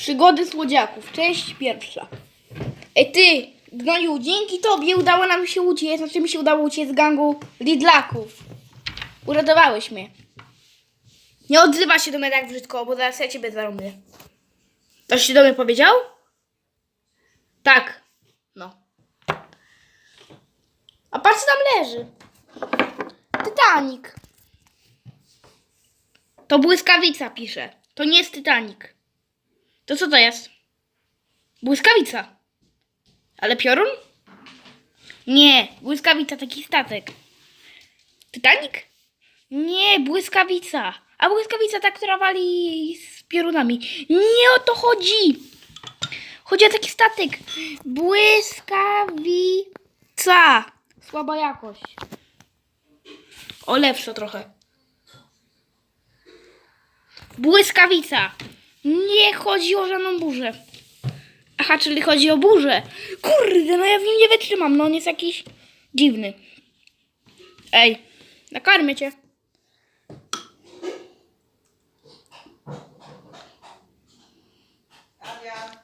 Przygody słodziaków, część pierwsza. Ej ty, Gnoju, dzięki tobie udało nam się uciec, znaczy mi się udało uciec z gangu Lidlaków. Uratowałeś mnie. Nie odzywa się do mnie tak brzydko, bo zaraz ja ciebie zarąbię. Ktoś się do mnie powiedział? Tak. No. A patrz, tam leży. Titanic. To błyskawica pisze. To nie jest Titanic. To co to jest? Błyskawica. Ale piorun? Nie, błyskawica, taki statek. Titanic? Nie, błyskawica. A błyskawica ta, która wali z piorunami. Nie o to chodzi. Chodzi o taki statek. Błyskawica. Słaba jakość. O, lepsza trochę. Błyskawica. Nie chodzi o żadną burzę. Aha, czyli chodzi o burzę. Kurde, no ja w nim nie wytrzymam. No on jest jakiś dziwny. Ej, nakarmię cię.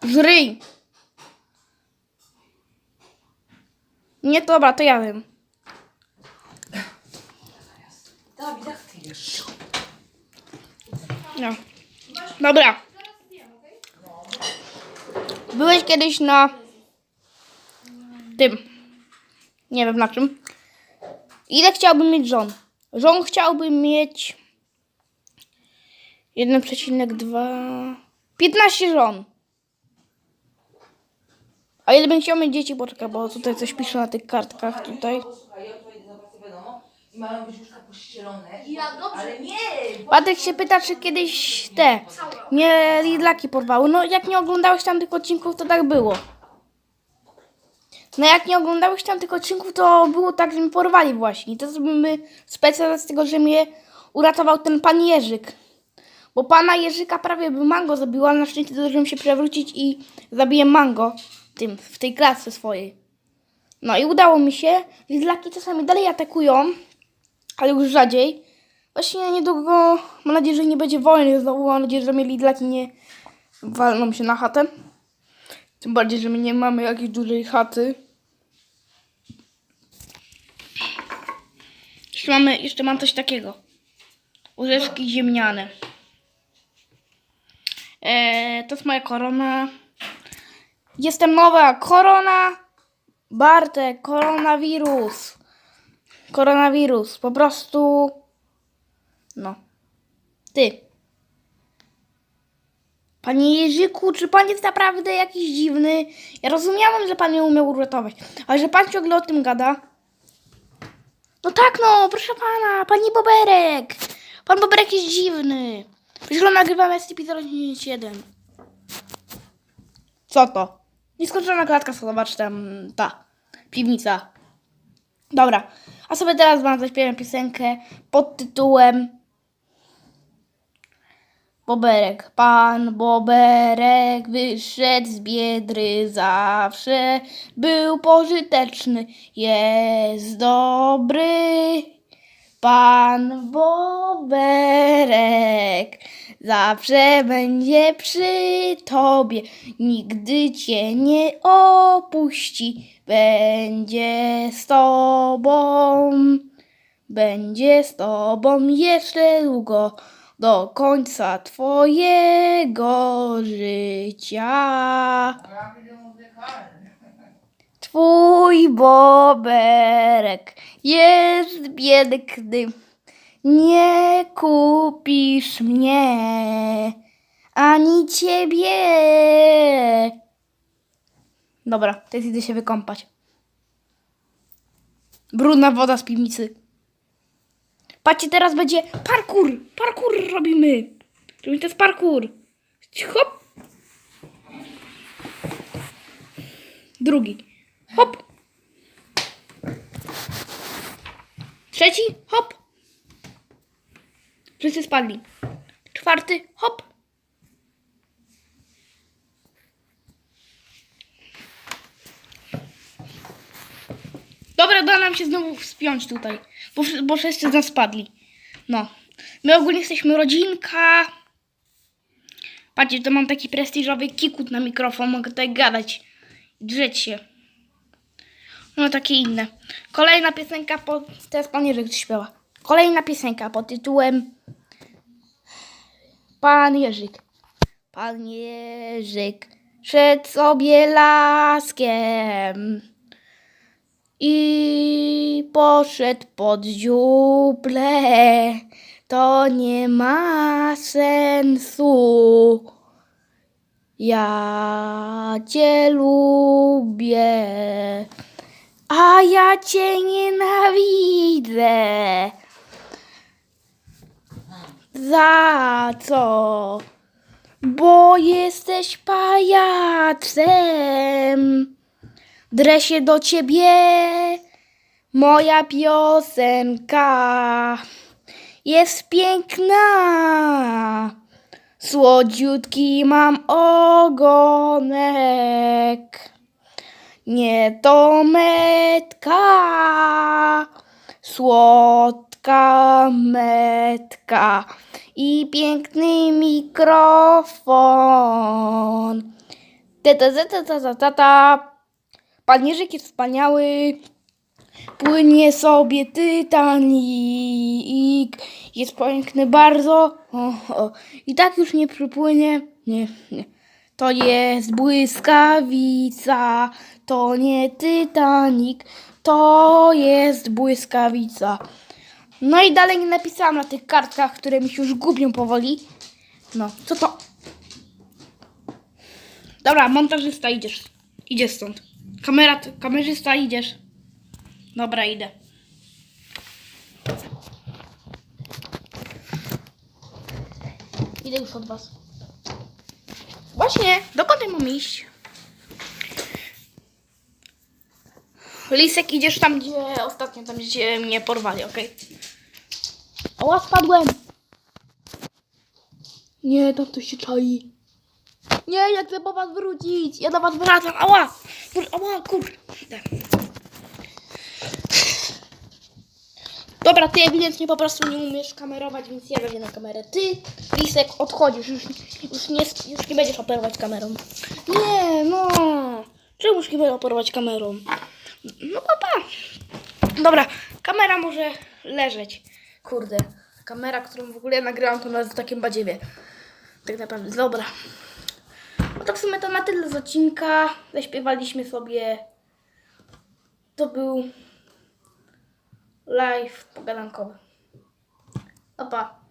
Żryj. Nie, dobra, to ja wiem. Dawid, jak ty jesz? No. Dobra. Byłeś kiedyś na tym. Nie wiem na czym. Ile chciałbym mieć żon? Żon chciałbym mieć 1,2 15 żon. A ile bym chciał mieć dzieci? Poczekaj, bo tutaj coś pisze na tych kartkach tutaj. I mają być łóżka pościelone. Ja dobrze. Ale nie! Patryk się pyta, czy kiedyś te mnie Lidlaki porwały. No jak nie oglądałeś tamtych odcinków, to tak było. No jak nie oglądałeś tamtych odcinków, to było tak, że mnie porwali właśnie. I to zrobimy specjalnie z tego, że mnie uratował ten pan Jerzyk. Bo pana Jerzyka prawie by mango zabiła, ale na szczęście zdążyłem się przewrócić i zabiję mango tym, w tej klatce swojej. No i udało mi się. Lidlaki czasami dalej atakują, ale już rzadziej. Właśnie niedługo, mam nadzieję, że nie będzie wojny znowu, mam nadzieję, że mnie Lidlaki nie walną się na chatę. Tym bardziej, że my nie mamy jakiejś dużej chaty. Jeszcze mamy, jeszcze mam coś takiego. Orzeszki ziemniane. Eee, to jest moja korona. Jestem nowa korona. Bartek, koronawirus. Koronawirus. Po prostu. No. Ty. Panie Jerzyku, czy pan jest naprawdę jakiś dziwny? Ja rozumiałam, że pan mnie umiał uratować, ale że pan ciągle o tym gada. No tak, no, proszę pana, pani Boberek. Pan Boberek jest dziwny. Przecież nagrywamy SCP-091. Co to? Nieskończona klatka, co zobacz tam, ta, piwnica. Dobra, a sobie teraz wam zaśpiewam piosenkę pod tytułem Boberek. Pan Boberek wyszedł z biedry zawsze, był pożyteczny, jest dobry. Pan Boberek zawsze będzie przy tobie, nigdy cię nie opuści, będzie z tobą. Będzie z tobą jeszcze długo do końca twojego życia. Twój boberek jest biedny. Nie kupisz mnie ani ciebie. Dobra, teraz idę się wykąpać. Brudna woda z piwnicy. Patrzcie, teraz będzie parkour. Parkour robimy. Robimy teraz parkour. Hop. Drugi. Hop. Trzeci. Hop. Wszyscy spadli. Czwarty. Hop. Dobra, da nam się znowu wspiąć tutaj, bo, bo wszyscy z nas spadli. No. My ogólnie jesteśmy rodzinka. Patrzcie, to mam taki prestiżowy kikut na mikrofon, mogę tutaj gadać i drzeć się. No takie inne. Kolejna piosenka, po... teraz pan Jerzyk śpiewa. Kolejna piosenka pod tytułem Pan Jerzyk. Pan Jerzyk szedł sobie laskiem i poszedł pod dziuple. To nie ma sensu. Ja cię lubię, a ja cię nienawidzę. Za co? Bo jesteś pajacem. Drę się do ciebie, moja piosenka jest piękna. Słodziutki mam ogonek. Nie to metka, słodka metka i piękny mikrofon. Ta ta ta ta ta ta ta ta. Pan Jerzyk jest wspaniały. Płynie sobie Titanic. Jest piękny bardzo. O, o. I tak już nie przypłynie. Nie, nie. To jest błyskawica. To nie Titanic. To jest błyskawica. No i dalej nie napisałam na tych kartkach, które mi się już gubią powoli. No, co to? Dobra, montażysta, idziesz. Idziesz stąd. Kamera, kamerzysta, idziesz. Dobra, idę. Idę już od was. Właśnie, dokąd ja mam iść? Lisek, idziesz tam, gdzie ostatnio, tam, gdzie mnie porwali, okej? Oła, spadłem! Nie, tam ktoś się czai. Nie, ja chcę po was wrócić. Ja do was wracam. Ała! Ała, kurde. Dobra, ty ewidentnie po prostu nie umiesz kamerować, więc ja wejdę na kamerę. Ty, Lisek, odchodzisz. Już, już, nie, już nie będziesz operować kamerą. Nie, no. Czemu już nie będę operować kamerą? No papa. Dobra, kamera może leżeć. Kurde, kamera, którą w ogóle nagrałam, to nawet w takim badziewie. Tak naprawdę, dobra. No to w sumie to na tyle z odcinka. Zaśpiewaliśmy sobie. To był live pogadankowy. Opa.